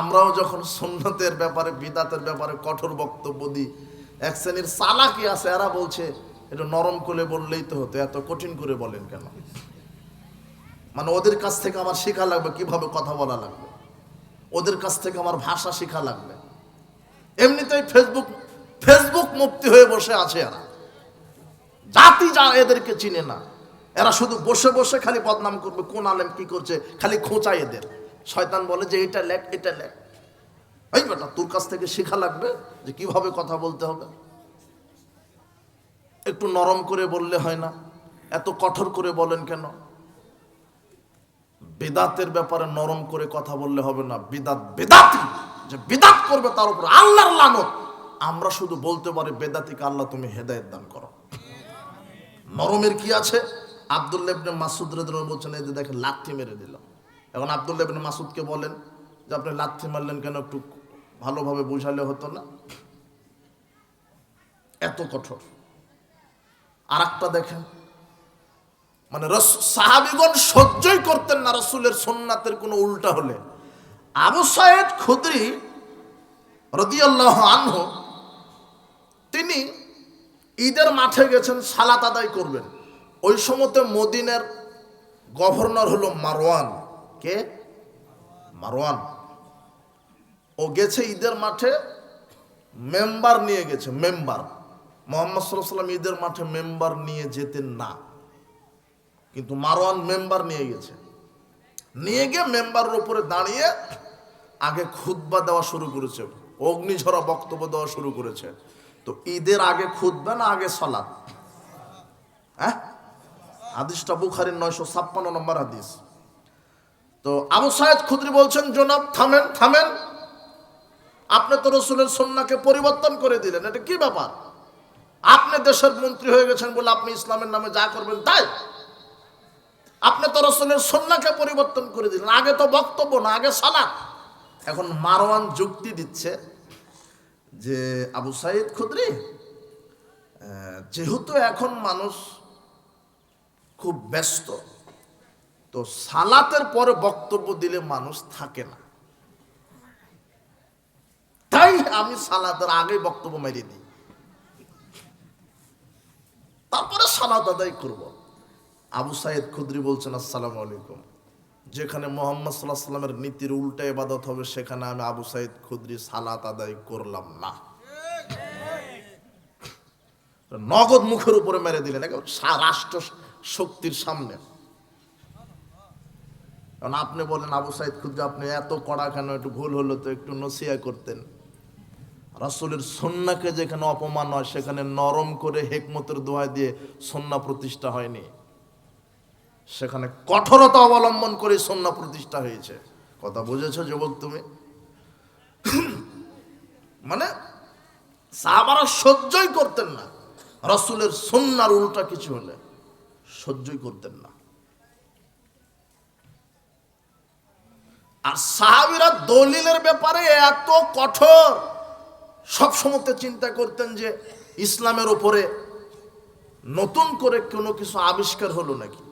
আমরাও যখন সুন্নতের ব্যাপারে, বিদাতের ব্যাপারে কঠোর বক্তব্য দিই, এক শ্রেণির চালাকি আছে, এরা বলছে, এটা নরম করে বললেই তো হতো, এত কঠিন করে বলেন কেন? মানে ওদের কাছ থেকে আমার শেখা লাগবে, কীভাবে কথা বলা লাগবে। ওদের কাছ থেকে আমার ভাষা শেখা লাগবে। এমনিতেই ফেসবুক ফেসবুক মুক্তি হয়ে বসে আছে এরা। জাতি যা এদেরকে চিনে না, এরা শুধু বসে বসে খালি বদনাম করবে, কোন আলেম কি করছে? খালি খোঁচা এদের। শয়তান বলে যে এটা লেখ এটা লেখ এই বেটা, তোর কাছ থেকে শেখা লাগবে যে কীভাবে কথা বলতে হবে। একটু নরম করে বললে হয় না, এত কঠোর করে বলেন কেন? বেদাতের ব্যাপারে নরম করে কথা বললে হবে না। বেদাত বেদাতি, যে বিদাত করবে তার উপর আল্লাহর লানত। আমরা শুধু বলতে পারি, বেদাতিকে আল্লাহ তুমি হেদায়েত দান করো। নরমের কি আছে? আব্দুল্লাহ ইবনে মাসুদ রেদুল্লাহ বলছেন, এই যে দেখেন, লাথি মেরে দিল। এখন আব্দুল্লাহ ইবনে মাসুদকে বলেন যে, আপনি লাথি মারলেন কেন? একটু ভালোভাবে বুঝালে হতো না? এত কঠোর। আর একটা দেখেন মানে সাহাবিগণ সহ্যই করতেন না রসুলের সোননাথের কোনো উল্টা হলে। আবু সাইদ খুদরি রদিয়াল্লাহ আনহ, তিনি ঈদের মাঠে গেছেন, সালাত আদায় করবেন। ওই সময়তে মদিনের গভর্নর হলো মারওয়ান। কে মারওয়ান। ও গেছে ঈদের মাঠে মেম্বার নিয়ে গেছে, মেম্বার। মোহাম্মদ সাল্লাহ সাল্লাম ঈদের মাঠে মেম্বার নিয়ে যেতেন না। কিন্তু মারওয়ান মেম্বার নিয়ে গেছে। নিয়ে গিয়ে মেম্বারের উপরে দাঁড়িয়ে আগে খুতবা দেওয়া শুরু করেছে, অগ্নিঝরা বক্তব্য দেওয়া শুরু করেছে। তো ঈদের আগে খুতবা না আগে সলাৎ হ্যাঁ? হাদিসটা বুখারির নয়শো ছাপ্পান্ন নম্বর হাদিস। তো আবু সাহেদ খুদ্রি বলছেন, জনাব, থামেন থামেন। আপনি তো রসুলের সন্নাকে পরিবর্তন করে দিলেন, এটা কি ব্যাপার? আপনি দেশের মন্ত্রী হয়ে গেছেন বলে আপনি ইসলামের নামে যা করবেন তাই? আপনি তো রসুলের সন্নাকে পরিবর্তন করে দিলেন, আগে তো বক্তব্য না, আগে সালাত। এখন মারওয়ান যুক্তি দিচ্ছে যে, আবু সাইদ খুদ্রি যেহেতু এখন মানুষ খুব ব্যস্ত তো সালাতের পরে বক্তব্য দিলে মানুষ থাকে না। তাই আমি সালাতের আগে বক্তব্য মেরে দিই। তারপরে সালাত আদায় করব। আবু সাইদ খুদ্রি বলছেন, আসসালামু আলাইকুম। যেখানে মোহাম্মদ সাল্লাহ সাল্লামের নীতির উল্টা ইবাদত হবে, সেখানে আমি আবু সাইদ খুদ্রি সালাত আদায় করলাম না। নগদ মুখের উপরে মেরে দিলেন সা- রাষ্ট্র শক্তির সামনে। কারণ আপনি বলেন আবু সাইদ খুদ্রি, আপনি এত কড়া কেন? একটু ভুল হলো তো একটু নসিয়া করতেন। রাসূলের সন্নাকে যেখানে অপমান হয়, সেখানে নরম করে হেকমতের দোয়া দিয়ে সন্না প্রতিষ্ঠা হয়নি। সেখানে কঠোরতা অবলম্বন করে সন্না প্রতিষ্ঠা হয়েছে। কথা বুঝেছ যুবক তুমি? মানে সাহাবারা সহ্যই করতেন না। রাসূলের সন্ন্যার উল্টা কিছু হলে সহ্যই করতেন না। আর সাহাবিরা দলিলের ব্যাপারে এত কঠোর, সব সময় চিন্তা করতেন যে ইসলামের উপরে নতুন করে কোনো কিছু আবিষ্কার হলো নাকি।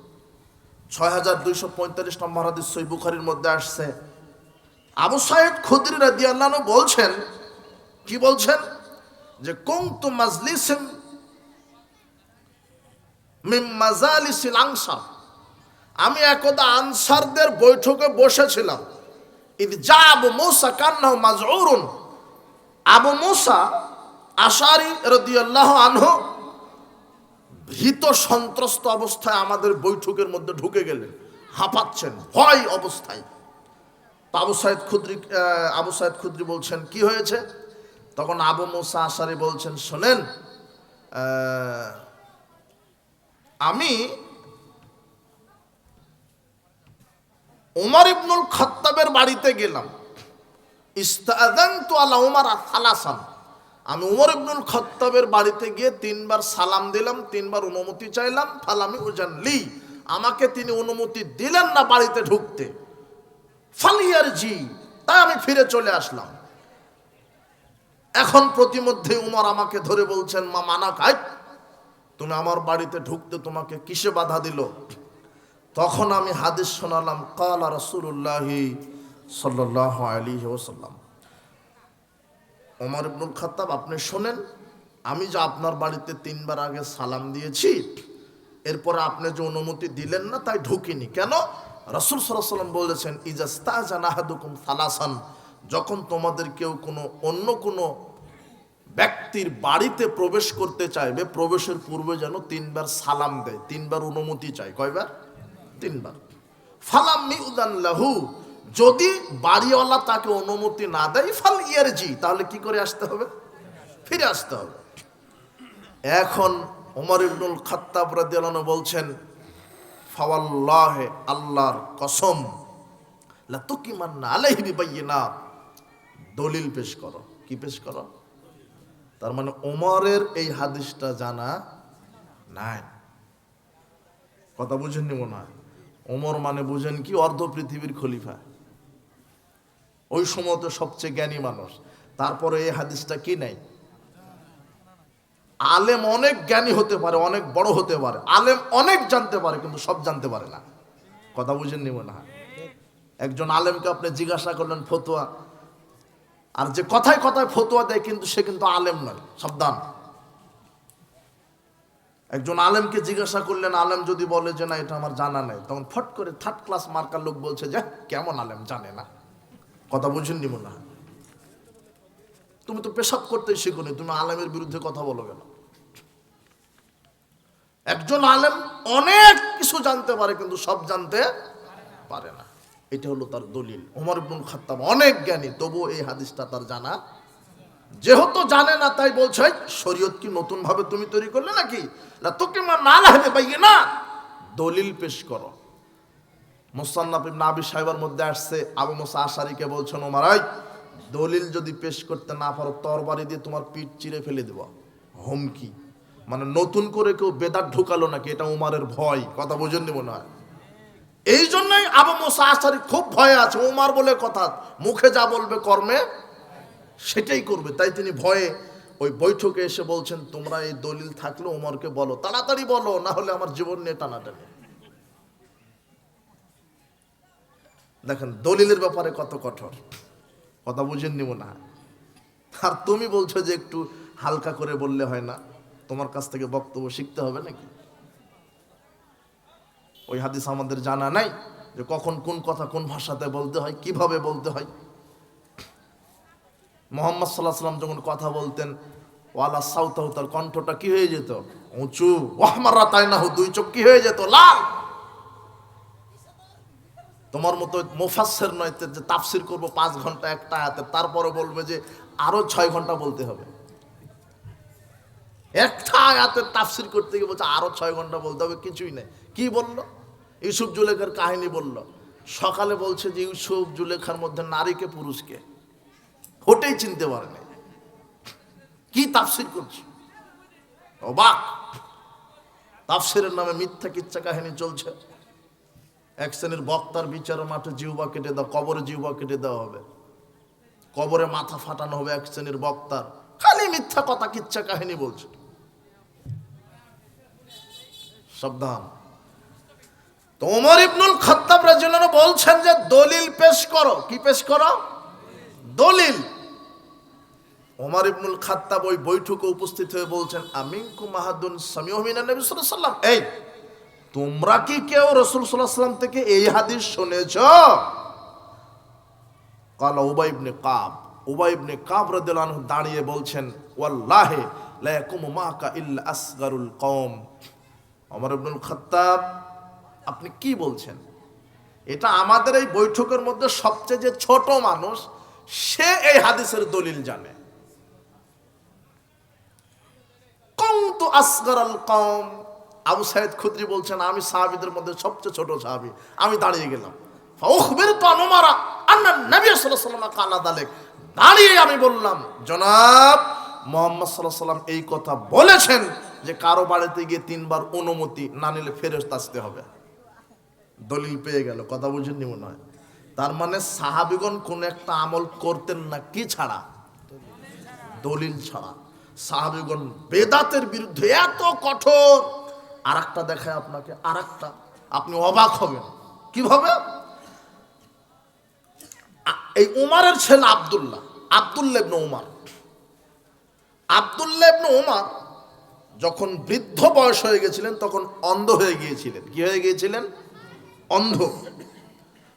ছয় হাজার দুইশো পঁয়তাল্লিশ নম্বর হাদিস মধ্যে আসছে। আবু সাহেদ খুদ্রি রাদি আল্লাহ বলছেন, কি বলছেন? যে কুংতু মাজলিসিম মিম মাজালিসিল আনসার। আমি একদা আনসারদের বৈঠকে বসেছিলাম। ইদ যা আবু মুসা কান্নাহু মাজউরুন আবু মুসা আশারি রাদিয়াল্লাহু আনহু ভীত সন্ত্রস্ত অবস্থায় আমাদের বৈঠকের মধ্যে ঢুকে গেলেন। হাঁপাচ্ছেন, ভয় অবস্থায়। আবু সাইদ খুদ্রি আবু সাইদ খুদ্রি বলছেন, কি হয়েছে? তখন আবু মুসা আশারি বলছেন, শোনেন আমি উমর ইবনুল খত্তাবের বাড়িতে গেলাম। ইস্তাদান্তু আলা উমার সালাসান। আমি উমর ইবনুল খত্তাবের বাড়িতে গিয়ে তিনবার সালাম দিলাম, তিনবার অনুমতি চাইলাম, ফালামি উজান লি। আমাকে তিনি অনুমতি দিলেন না বাড়িতে ঢুকতে। ফালিয়ার জি তাই আমি ফিরে চলে আসলাম। এখন প্রতিমধ্যে উমর আমাকে ধরে বলছেন, মা, মানা খাই তুমি আমার বাড়িতে ঢুকতে তোমাকে কিসে বাধা দিল? তখন আমি হাদিস শোনালাম, কালা রসুল্লাহি সাল্লাহ আলী ওসাল্লাম ওমর ইবনুল খাত্তাব, আপনি শোনেন, আমি যে আপনার বাড়িতে তিনবার আগে সালাম দিয়েছি, এরপরে আপনি যে অনুমতি দিলেন না, তাই ঢুকিনি। কেন? রসুল সাল্লাম বলেছেন ইজাস্তা জানাহাদুকুম সালাসান। যখন তোমাদের কেউ কোনো অন্য কোনো ব্যক্তির বাড়িতে প্রবেশ করতে চাইবে, প্রবেশের পূর্বে যেন তিনবার সালাম দেয়, তিনবার অনুমতি চায়। কয়বার? তিনবার। ফালাম মিউদান লাহু, যদি বাড়িওয়ালা তাকে অনুমতি না দেয়, ফাল ইয়ারজি, তাহলে কি করে আসতে হবে? ফিরে আসতে হবে। এখন ওমর ইবনুল খাত্তাব রাদিয়াল্লাহু বলছেন, ফাওয়াল্লাহে আল্লাহর কসম, লা তুকিমান্না আলাইহি বিবাইয়িনাত দলিল পেশ করো। কি পেশ করো? তার মানে ওমরের এই হাদিসটা জানা নাই। কথা বুঝেননি মনে হয় ওমর মানে বুঝেন কি, অর্ধ পৃথিবীর খলিফা। ওই সময় তো সবচেয়ে জ্ঞানী মানুষ। তারপরে এই হাদিসটা কি নাই? আলেম অনেক জ্ঞানী হতে পারে, অনেক বড় হতে পারে। আলেম অনেক জানতে পারে, কিন্তু সব জানতে পারে না। কথা বুঝেননি মনে হয়? একজন আলেমকে আপনি জিজ্ঞাসা করলেন ফতুয়া। আর যে কথায় কথায় ফতুয়া দেয়, কিন্তু সে কিন্তু আলেম নয়, সাবধান। একজন আলেমকে জিজ্ঞাসা করলেন, আলেম যদি বলে যে না, এটা আমার জানা নেই, তখন ফট করে থার্ড ক্লাস মার্কার লোক বলছে যে, কেমন আলেম জানে না? কথা বুঝেননি মনে হয়। তুমি তো পেশাব করতেই শিখুনি, তুমি আলেমের বিরুদ্ধে কথা বলো কেন? একজন আলেম অনেক কিছু জানতে পারে, কিন্তু সব জানতে পারে না। এটা হলো তার দলিল। ওমর ইবনুল খাত্তাব অনেক জ্ঞানী, তবুও এই হাদিসটা তার জানা যেহেতু জানে না তাই বলছে "এই, শরীয়ত কি নতুন ভাবে তুমি তৈরি করলে নাকি? না তোকে মা না পাইয়ে না? দলিল পেশ করো। মুসান্নাফ ইবনে সাহেবের মধ্যে আসছে আবু মুসা আশারিকে বলছেন ওমার দলিল যদি পেশ করতে না পারো তরবারি দিয়ে তোমার পিঠ চিরে ফেলে দেব। হুমকি। মানে নতুন করে কেউ বেদাত ঢুকালো নাকি এটা উমারের ভয় কথা বোঝেননি মনে হয়। এই জন্যই আবু মুসা আশারি খুব ভয়ে আছে উমার বলে কথা মুখে যা বলবে কর্মে সেটাই করবে। তাই তিনি ভয়ে ওই বৈঠকে এসে বলছেন, তোমরা এই দলিল থাকলে ওমরকে বলো, তাড়াতাড়ি বলো, না হলে আমার জীবন নিয়ে টানাটানি। দেখেন, দলিলের ব্যাপারে কত কঠোর, কথা বুঝেননি মনে না আর তুমি বলছো যে একটু হালকা করে বললে হয় না, তোমার কাছ থেকে বক্তব্য শিখতে হবে নাকি? ওই হাদিস আমাদের জানা নাই যে কখন কোন কথা কোন ভাষাতে বলতে হয়, কীভাবে বলতে হয়। মোহাম্মদ সাল্লাহ সাল্লাম যখন কথা বলতেন, ওয়ালা সাউতাহু, তার কণ্ঠটা কি হয়ে যেত? উঁচু ওয়াহমারা তাই না দুই চোখ কি হয়ে যেত? লাল! তোমার মতো মুফাসের নয় যে তাফসির করব পাঁচ ঘণ্টা একটা হাতে তারপরে বলবে যে আরও ছয় ঘণ্টা বলতে হবে। একটা আয়াতের তাফসির করতে গিয়ে বলছে, আরও ছয় ঘণ্টা বলতে হবে, কিছুই নেই। কি বলল? ইউসুফ জুলেখার কাহিনী বলল। সকালে বলছে যে, ইউসুফ জুলেখার মধ্যে নারীকে পুরুষকে। হোটেই চিনতে পারে পারেনি কি তাফসির করছে? অবাক। তাফসিরের নামে মিথ্যা কিচ্ছা কাহিনী চলছে। এক শ্রেণির বক্তার বিচারের মাঠে জিহবা কেটে দাও, কবরে জিহবা কেটে দেওয়া হবে। কবরে মাথা ফাটানো হবে এক শ্রেণির বক্তার। খালি মিথ্যা কথা কিচ্ছা কাহিনী বলছে। সাবধান। তোমার ইবনুল খত্তাব রাজিয়াল্লাহু আনহু বলছেন যে, দলিল পেশ করো। কি পেশ করো? দলিল। ওমর ইবনুল খাত্তাব ওই বৈঠকে উপস্থিত হয়ে বলছেন আমিনকু মাহাদুন সামিউমিনা নবী সাল্লাম এই, তোমরা কি কেউ রসুল সাল্লাম থেকে এই হাদিস শুনেছ? কালা উবাই ইবনে কাব, উবাই ইবনে কাব রাদিয়াল্লাহু আনহু দাঁড়িয়ে বলছেন, ওয়াল্লাহি লা ইয়াকুমু মাকা ইল্লা আসগারুল কওম। ওমর ইবনুল খাত্তাব, আপনি কি বলছেন? এটা আমাদের এই বৈঠকের মধ্যে সবচেয়ে যে ছোট মানুষ সে এই হাদিসের দলিল জানে। কৌতু আসগর আল কম আবু সাহেদ খুদ্রি বলছেন, আমি সাহাবিদের মধ্যে সবচেয়ে ছোট সাহাবি। আমি দাঁড়িয়ে গেলাম। উখবির তো অনুমারা আন্না নবী সাল্লাল্লাহু আলাইহি কালা দালেক। দাঁড়িয়ে আমি বললাম, জনাব, মোহাম্মদ আলাইহি সাল্লাম এই কথা বলেছেন যে কারও বাড়িতে গিয়ে তিনবার অনুমতি না নিলে ফেরত আসতে হবে। দলিল পেয়ে গেল, কথা বুঝেননি মনে হয়। তার মানে সাহাবিগণ কোন একটা আমল করতেন না, কি ছাড়া? দলিল ছাড়া। সাহাবিগণ বেদাতের বিরুদ্ধে এত কঠোর। আর একটা দেখায় আপনাকে আর একটা আপনি অবাক হবেন। কীভাবে? এই উমারের ছেলে আবদুল্লাহ ইবনে উমার। আবদুল্লাহ ইবনে উমার যখন বৃদ্ধ বয়স হয়ে গেছিলেন, তখন অন্ধ হয়ে গিয়েছিলেন। কি হয়ে গিয়েছিলেন? অন্ধ।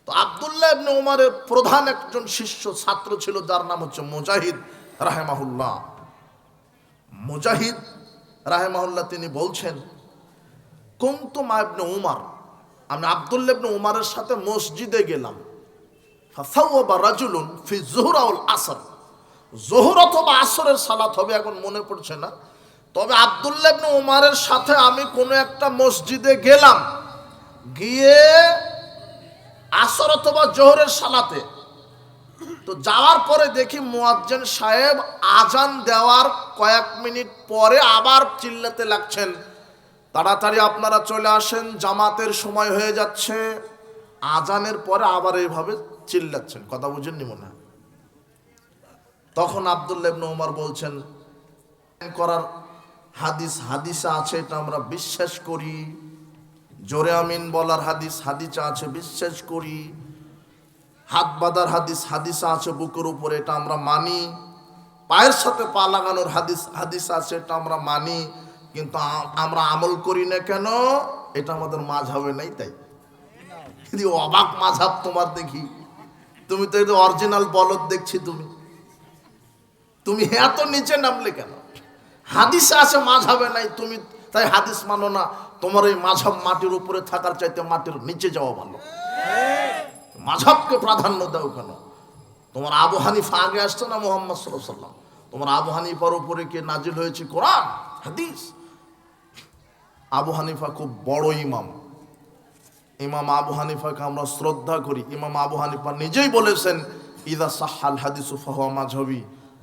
তো আবদুল্লাহ ইবনে উমারের প্রধান একজন শিষ্য, ছাত্র ছিল, যার নাম হচ্ছে মুজাহিদ রাহেমাহুল্লাহ। মুজাহিদ রাহেমাহুল্লাহ তিনি বলছেন কুমতু ইবনে উমার? আমি আবদুল্লাহ ইবনে উমারের সাথে মসজিদে গেলাম। ফাসাওয়াবা রাজুলুন ফি জোহরা উল আসর। জোহর অথবা আসরের সালাত হবে এখন মনে পড়ছে না। তবে আবদুল্লাহ ইবনে উমারের সাথে আমি কোনো একটা মসজিদে গেলাম। গিয়ে আসর অথবা জোহরের সালাতে। তো যাওয়ার পরে দেখি মুয়াজ্জেন সাহেব আজান দেওয়ার কয়েক মিনিট পরে আবার চিল্লাতে লাগছেন। তাড়াতাড়ি আপনারা চলে আসেন, জামাতের সময় হয়ে যাচ্ছে। আজানের পরে আবার এইভাবে চিল্লাচ্ছেন, কথা বুঝেননি মনে তখন আবদুল্লাহ ইবনে ওমর বলছেন করার হাদিস হাদিসে আছে, এটা আমরা বিশ্বাস করি। জোরে আমিন বলার হাদিস হাদিসে আছে বিশ্বাস করি। হাত বাঁধার হাদিস হাদিসা আছে বুকের উপরে, এটা আমরা মানি। পায়ের সাথে পা লাগানোর হাদিস হাদিস আছে, এটা আমরা মানি। কিন্তু আমরা আমল করি না কেন? এটা আমাদের মাঝাবে নাই তাই। যদি অবাক মাঝাব তোমার দেখি, তুমি তো এটা অরিজিনাল বলদ দেখছি তুমি। তুমি এত নিচে নামলে কেন? হাদিস আছে মাঝাবে নাই, তুমি তাই হাদিস মানো না, তোমার এই মাঝাব মাটির উপরে থাকার চাইতে মাটির নিচে যাওয়া ভালো। মাঝাবকে প্রাধান্য দাও কেন? তোমার আবু হানিফা আগে আসছে না মোহাম্মদ সাল্লাম তোমার আবু উপরে কে নাজিল হয়েছে? কোরআন, হাদিস? আবু হানিফা খুব বড় ইমাম। ইমাম আবু হানিফাকে আমরা শ্রদ্ধা করি। ইমাম আবু হানিফা নিজেই বলেছেন, ইদা সাহাল হাদিস ফাহুয়া মাঝবি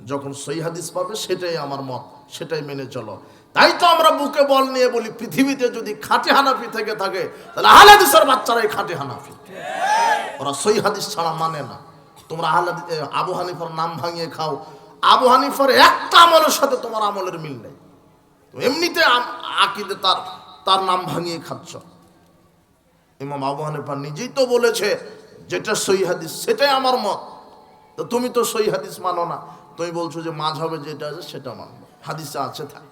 যখন সই হাদিস পাবে, সেটাই আমার মত, সেটাই মেনে চলো। তাই তো আমরা বুকে বল নিয়ে বলি, পৃথিবীতে যদি খাঁটি হানাফি থেকে থাকে, তাহলে আহলে হাদিসের বাচ্চারাই খাঁটি হানাফি। ওরা সই হাদিস ছাড়া মানে না। তোমরা আহলে আবু হানিফার নাম ভাঙিয়ে খাও। আবু হানিফার একটা আমলের সাথে তোমার আমলের মিল নেই। এমনিতে আকিদে তার তার নাম ভাঙিয়ে খাচ্ছ। ইমাম আবু হানিফা নিজেই তো বলেছে, যেটা সই হাদিস সেটাই আমার মত। তো তুমি তো সই হাদিস মানো না। তুমি বলছো যে মাঝ হবে যেটা আছে সেটা মানবো হাদিসে আছে থাক।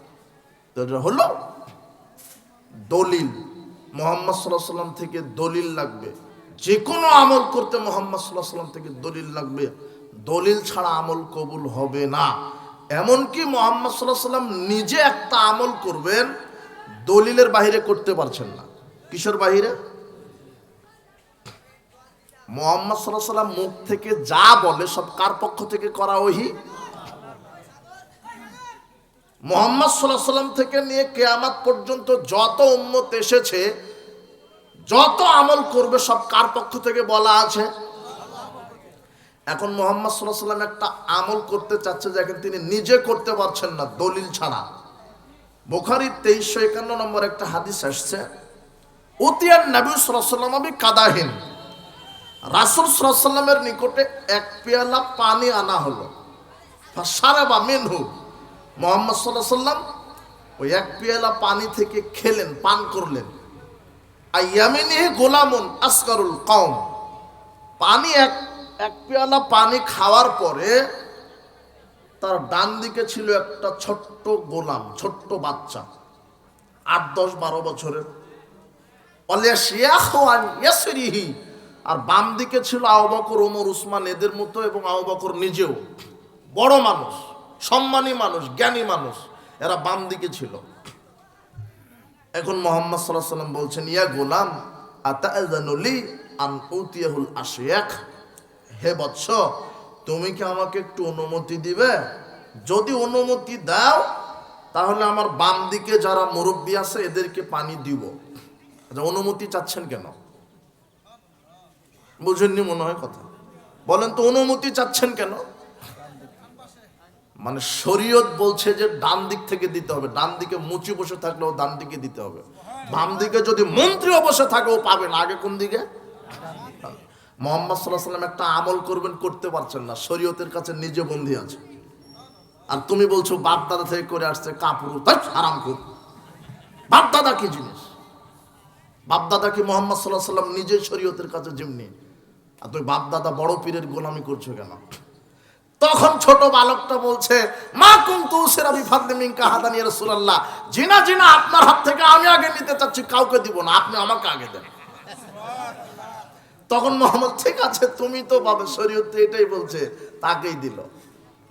হলো, দলিল। মোহাম্মদ সাল্লাহ সাল্লাম থেকে দলিল লাগবে। যে কোনো আমল করতে মোহাম্মদ সাল্লাহ সাল্লাম থেকে দলিল লাগবে। দলিল ছাড়া আমল কবুল হবে না। এমনকি মোহাম্মদ সাল্লাহ সাল্লাম নিজে একটা আমল করবেন, দলিলের বাহিরে করতে পারছেন না। কিশোর বাহিরে? মোহাম্মদ সাল্লাহ সাল্লাম মুখ থেকে যা বলে সব কার পক্ষ থেকে করা ওহি? মোহাম্মদ সাল্লাহ সাল্লাম থেকে নিয়ে কেয়ামাত পর্যন্ত যত উম্মত এসেছে, যত আমল করবে, সব কার পক্ষ থেকে বলা আছে? এখন মোহাম্মদ সাল্লাহ সাল্লাম একটা আমল করতে চাচ্ছে দেখেন তিনি নিজে করতে পারছেন না, দলিল ছাড়া। বোখারির তেইশশো একান্ন নম্বর একটা হাদিস আসছে উতিয়ার নবী সাল্লাম আমি কাদাহীন। রাসুল সাল্লামের নিকটে এক পেয়ালা পানি আনা হলো। সারা বা মেনহু। মোহাম্মদ সাল্লাহ সাল্লাম ওই এক পেয়ালা পানি থেকে খেলেন, পান করলেন। আয়ামিনিহে গোলামুন আসকারুল কম পানি এক এক পেয়ালা পানি খাওয়ার পরে তার ডান দিকে ছিল একটা ছোট্ট গোলাম, ছোট্ট বাচ্চা, আট, দশ, বারো বছরের। আর বাম দিকে ছিল আহবকর ওমর, উসমান, এদের মতো এবং আহবকর নিজেও। বড় মানুষ। সম্মানী মানুষ, জ্ঞানী মানুষ, এরা বাম দিকে ছিল। এখন মোহাম্মদ সাল্লাম বলছেন, ইয়া গোলাম হে বৎস, তুমি কি আমাকে একটু অনুমতি দিবে? যদি অনুমতি দাও, তাহলে আমার বাম দিকে যারা মুরব্বী আছে, এদেরকে পানি দিব। আচ্ছা অনুমতি চাচ্ছেন কেন? বুঝেননি মনে হয় কথা। বলেন তো, অনুমতি চাচ্ছেন কেন? মানে শরীয়ত বলছে যে ডান দিক থেকে দিতে হবে। ডান দিকে মুচি বসে থাকলেও ডান দিকে দিতে হবে। বাম দিকে যদি মন্ত্রী বসে থাকে, ও পাবে না। আগে কোন দিকে? মোহাম্মদ সাল্লাহ সাল্লাম একটা আমল করবেন, করতে পারছেন না। শরীয়তের কাছে নিজে বন্দী আছে। আর তুমি বলছো, বাপ দাদা থেকে করে আসছে কাপুরু তাই আরাম খুব। বাপ দাদা কি জিনিস? বাপ দাদা কি মোহাম্মদ সাল্লাহ সাল্লাম নিজে শরীয়তের কাছে যেমনি আর তুই বাপ দাদা বড় পীরের গোলামি করছ কেন? তখন ছোট বালকটা বলছে, মা কুন্তু কাহাদানি রাসূলুল্লাহ। জিনা জিনা আপনার হাত থেকে আমি আগে নিতে চাচ্ছি, কাউকে দিব না, আপনি আমাকে আগে দেন। তখন মোহাম্মদ, ঠিক আছে, তুমি তো পাবে, শরীয়ত এটাই বলছে, তাকেই দিল।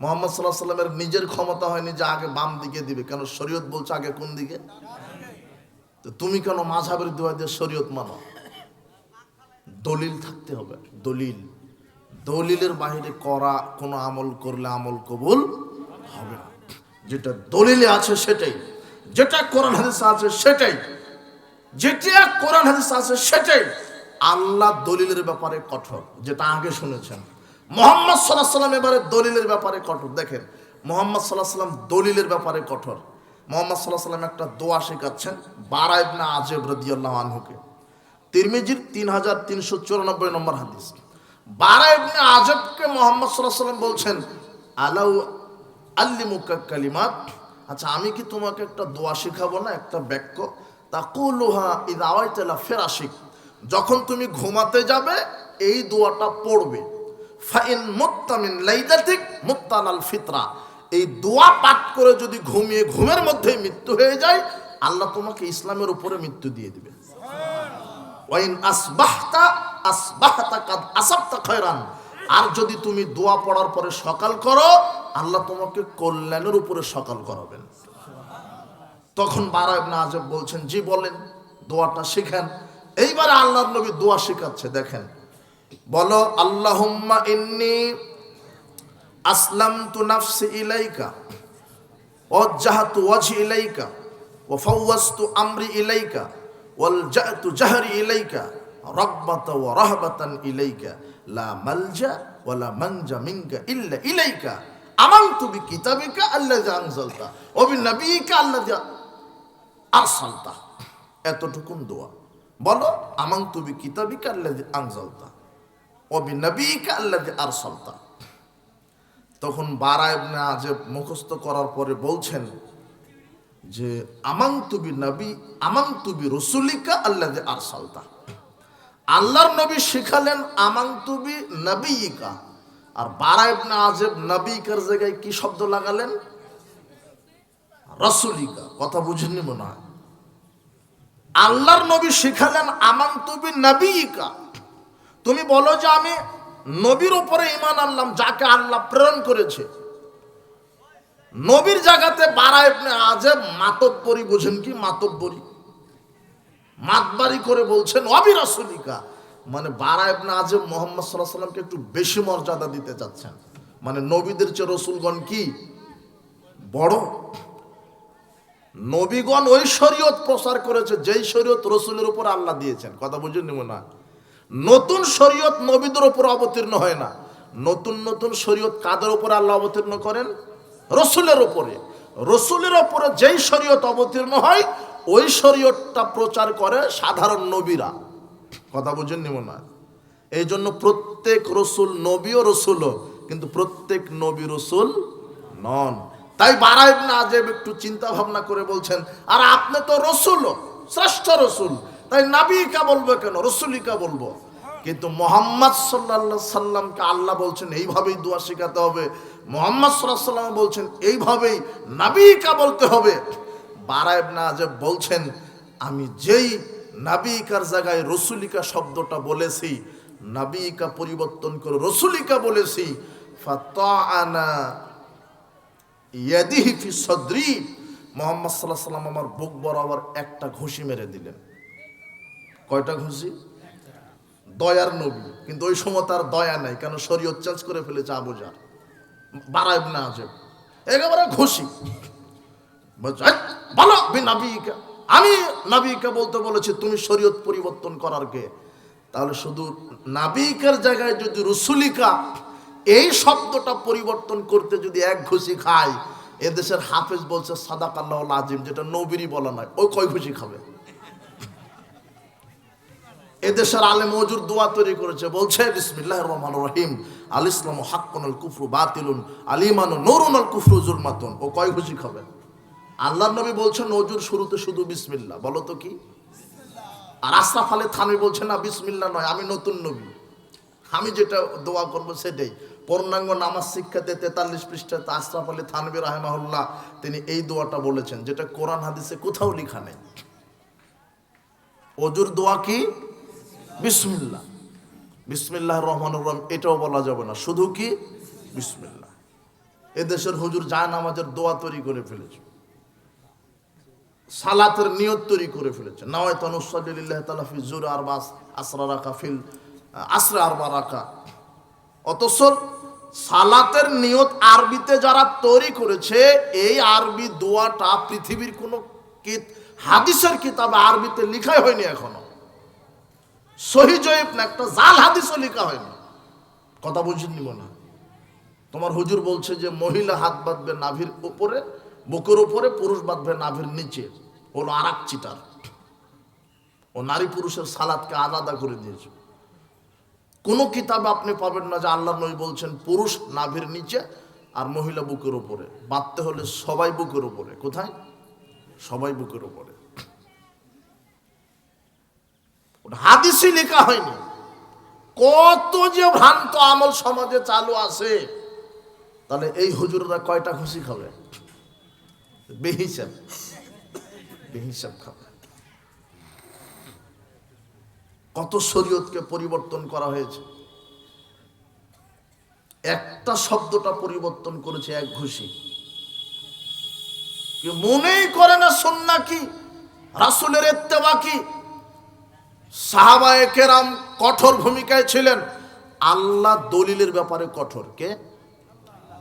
মোহাম্মদ সাল্লাহ সাল্লামের নিজের ক্ষমতা হয়নি যে আগে বাম দিকে দিবে, কেন শরীয়ত বলছে আগে কোন দিকে? তো তুমি কেন মাঝাবের দোয়া দিয়ে শরীয়ত মানো? দলিল থাকতে হবে, দলিল। দলিলের বাহিরে করা, কোনো আমল করলে আমল কবুল হবে না। যেটা দলিলে আছে সেটাই, যেটা কোরআন হাদিসে আছে সেটাই, যেটা কোরআন হাদিস আছে সেটাই। আল্লাহ দলিলের ব্যাপারে কঠোর, যেটা আগে শুনেছেন। মোহাম্মদ সাল্লাহ সাল্লাম এবারে দলিলের ব্যাপারে কঠোর। দেখেন, মোহাম্মদ সাল্লাহ সাল্লাম দলিলের ব্যাপারে কঠোর। মোহাম্মদ সাল্লাহ সাল্লাম একটা দোয়া শেখাচ্ছেন বারা ইবনা আজেব রদিয়াল্লাহ আনহুকে। তিরমিজির তিন হাজার তিনশো চুরানব্বই নম্বর হাদিস। বারা ইবনে আজবকে মোহাম্মদ সাল্লাম বলছেন আলাউ আল্লিমুকা কালিমাত? আচ্ছা আমি কি তোমাকে একটা দোয়া শিখাবো না একটা বাক্য? তা কুলুহা ইদ আওয়াইতালা ফেরাশিক। যখন তুমি ঘুমাতে যাবে এই দোয়াটা পড়বে। ফাইন মুত্তামিন লাইলাতিক মুত্তানাল ফিতরা। এই দোয়া পাঠ করে যদি ঘুমিয়ে ঘুমের মধ্যে মৃত্যু হয়ে যায় আল্লাহ তোমাকে ইসলামের উপরে মৃত্যু দিয়ে দিবে। ওয়াইন আসবাহতা আর যদি তুমি দোয়া পড়ার পরে সকাল করো, আল্লাহ তোমাকে কল্যাণের উপরে সকাল করাবেন। তখন বারা ইবনে আজব বলছেন, জি বলেন, দোয়াটা শিখেন। এইবারে আল্লাহর নবী দোয়া শেখাচ্ছে, দেখেন। বলো, আল্লাহুম্মা ইন্নি আসলামতু নাফসি ইলাইকা, ওয়াজ্জাহাতু ওয়াজহি ইলাইকা, ওয়া ফাওয়াজতু আমরি ইলাইকা, ওয়ালজাতু জাহরি ইলাইকা। ইলাইকা, লা আনজালতা আরসালতা। এতটুকুন দোয়া। বলো আমানতু বিকিতাবিকা আল্লাযী আনজালতা ওয়া বিনাবিয়িকা আল্লাযী আরসালতা। তখন বারা ইবনে আজেব মুখস্থ করার পরে বলছেন যে আমাংতুবি নবী আমাংতুবি রসুলিকা আল্লাহ আর সালতা আল্লাহর নবী শিখালেন আমাংতুবি নবীকা আর বারা ইবনে আজেব নবীকার জায়গায় কি শব্দ লাগালেন? রসুলিকা। কথা বুঝেননি মনে হয় আল্লাহর নবী শিখালেন আমাংতুবি নবীকা তুমি বলো যে আমি নবীর উপরে ইমান আনলাম, যাকে আল্লাহ প্রেরণ করেছে। নবীর জায়গাতে বারা ইবনে আজেব মাতব্বরি বুঝেন কি মাতব্বরি? মাতবারি করে বলছেন অবিরাসুলিকা মানে বারা ইবনে আজেব মোহাম্মদ সাল্লাহ সাল্লামকে একটু বেশি মর্যাদা দিতে চাচ্ছেন। মানে নবীদের চেয়ে রসুলগণ কি? বড়। নবীগণ ওই শরীয়ত প্রচার করেছে, যেই শরীয়ত রসুলের উপর আল্লাহ দিয়েছেন। কথা বুঝে নিব না নতুন শরীয়ত নবীদের উপর অবতীর্ণ হয় না। নতুন নতুন শরীয়ত কাদের উপর আল্লাহ অবতীর্ণ করেন? রসুলের ওপরে রসুলের ওপরে যেই শরীয়ত অবতীর্ণ হয় শরীয়তটা প্রচার করে সাধারণ নবীরা। কথা বুঝেন নিব না এই জন্য প্রত্যেক রসুল নবীও রসুলও, কিন্তু প্রত্যেক নবী রসুল নন। তাই বারাইব না আজেব একটু চিন্তা ভাবনা করে বলছেন, আর আপনি তো রসুল শ্রেষ্ঠ রসুল। তাই নাবিকা বলব কেন? রসুলিকা বলব। কিন্তু মোহাম্মদ সাল্লা সাল্লামকে আল্লাহ বলছেন, এইভাবেই দোয়া শেখাতে হবে। মোহাম্মদ সাল্লাহ সাল্লাম বলছেন, এইভাবেই নাবিকা বলতে হবে। বারাইব না যে বলছেন আমি যেই নাবিকার জায়গায় রসুলিকা শব্দটা বলেছি নাবিকা পরিবর্তন করে রসুলিকা বলেছি ইয়াদিহি সদরি মোহাম্মদ সাল্লাহ সাল্লাম আমার বুক বরাবর একটা ঘুষি মেরে দিলেন। কয়টা ঘুষি? দয়ার নবী কিন্তু ওই সময় তার দয়া নাই কেন শরীয়ত চেঞ্জ করে ফেলেছে আবুজার বারাইব না আজব। একেবারে "এই, বলো, আমি নাবিকা বলতে বলেছি, তুমি শরীয়ত পরিবর্তন করার কে? তাহলে শুধু নাবিকের জায়গায় যদি রসুলিকা এই শব্দটা পরিবর্তন করতে যদি এক ঘুষি খায়, এদেশের হাফেজ বলছে সাদাক আল্লাহ আজিম যেটা নবীরই বলা নয় ওই কয় ঘুষি খাবে? এদেশের আলে মজুর দোয়া তৈরি করেছে, বলছে বিসমিল্লাহ রহমান রহিম আল ইসলাম হাক্কুন আল কুফরু বাতিলুন আলিমান নুরুন আল কুফরু জুলমাতুন ও কয় খুশি খাবে? আল্লাহ নবী বলছেন, নজুর শুরুতে শুধু বিসমিল্লাহ। বলো তো কি? আর আশরাফ আলী থানবি বলছে না বিসমিল্লা নয়, আমি নতুন নবী। আমি যেটা দোয়া করব সেটাই। পূর্ণাঙ্গ নামাজ শিক্ষাতে তেতাল্লিশ পৃষ্ঠাতে আশরাফ আলী থানবী রাহেমাহুল্লাহ, তিনি এই দোয়াটা বলেছেন, যেটা কোরআন হাদিসে কোথাও লেখা নেই। অজুর দোয়া কি? বিসমিল্লাহ। বিসমিল্লাহ রহমান রহম, এটাও বলা যাবে না। শুধু কি? বিসমিল্লাহ। এদেশের হুজুর জায় নামাজের দোয়া তৈরি করে ফেলেছে। সালাতের নিয়ত তৈরি করে ফেলেছে। নওয়ায়ত নুসাল্লিল্লাহ তালা ফি জুর আরবাস আসরা রাখা ফিল আসরা আরবা রাখা অথচ সালাতের নিয়ত আরবিতে যারা তৈরি করেছে, এই আরবি দোয়াটা পৃথিবীর কোনো হাদিসের কিতাবে আরবিতে লিখাই হয়নি এখনও। সহি জয়েব না, একটা জাল হাদিসও লেখা হয়নি। কথা বুঝিনি মনে তোমার হুজুর বলছে যে মহিলা হাত বাঁধবে নাভির উপরে বুকের উপরে পুরুষ বাঁধবে নাভের নিচে। হলো আর এক চিটার ও নারী পুরুষের সালাদকে আলাদা করে দিয়েছে। কোনো কিতাবে আপনি পাবেন না যে আল্লাহ নবী বলছেন, পুরুষ নাভের নিচে আর মহিলা বুকের উপরে। বাঁধতে হলে সবাই বুকের উপরে। কোথায়? সবাই বুকের উপরে। হাদিসই লেখা হয়নি। কত যে ভ্রান্ত আমল সমাজে চালু আছে। তাহলে এই হুজুররা কয়টা খুশি খাবে? বেহিসাব বেহিসাব খাবে কত শরীয়তকে পরিবর্তন করা হয়েছে? একটা শব্দটা পরিবর্তন করেছে এক ঘুষি। মনেই করে না সন্না কি? রাসুলের এত্তেবা কি? সাহাবায়ে কেরাম কঠোর ভূমিকায় ছিলেন। আল্লাহ দলিলের ব্যাপারে কঠোর। কে?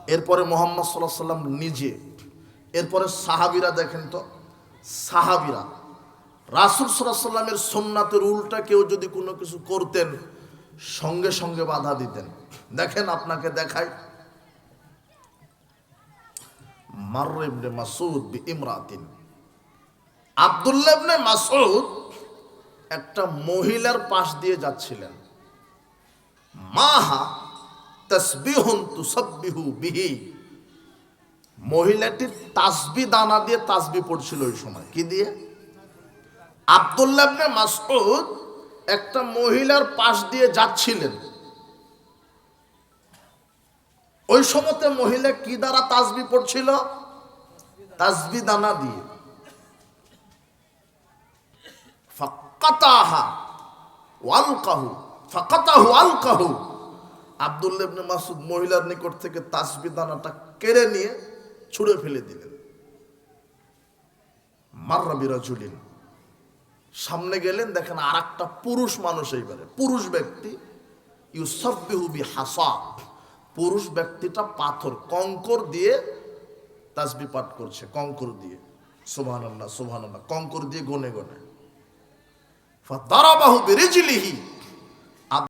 এরপরে মোহাম্মদ সাল্লাহ সাল্লাম নিজে। এরপরে সাহাবিরা দেখেন তো, সাহাবিরা, রাসুল সাল্লামের সোমনাথের উল্টা কেউ যদি কোনো কিছু করতেন, সঙ্গে সঙ্গে বাধা দিতেন। দেখেন আপনাকে দেখাই। মার ইবনে মাসুদ ইমরাতিন। আব্দুল্লাহ ইবনে মাসুদ একটা মহিলার পাশ দিয়ে যাচ্ছিলেন। মাহা তসবিহুন তুসব্বিহু বিহি। মহিলাটি তাসবি দানা দিয়ে তাসবি পড়ছিল ওই সময়। কি দিয়ে? আব্দুল্লাহ মাসুদ একটা মহিলার পাশ দিয়ে যাচ্ছিলেন। ওই সময়তে মহিলা কি দ্বারা তাসবি পড়ছিল? তাসবি দানা দিয়ে। ফাকাতাহা ইবনে মাসুদ মহিলার নিকট থেকে তাসবি দানাটা কেড়ে নিয়ে ছুঁড়ে ফেলে দিলেন। মাররা সামনে গেলেন, দেখেন আর একটা পুরুষ মানুষ এইবারে। পুরুষ ব্যক্তি ইউসব্বিহুবি হাসা পুরুষ ব্যক্তিটা পাথর, কঙ্কর দিয়ে তাসবি পাঠ করছে, কঙ্কর দিয়ে। সুবহান আল্লাহ আল্লাহ কঙ্কর দিয়ে গনে গনে। ফাদারাবাহু বিরিজলিহি।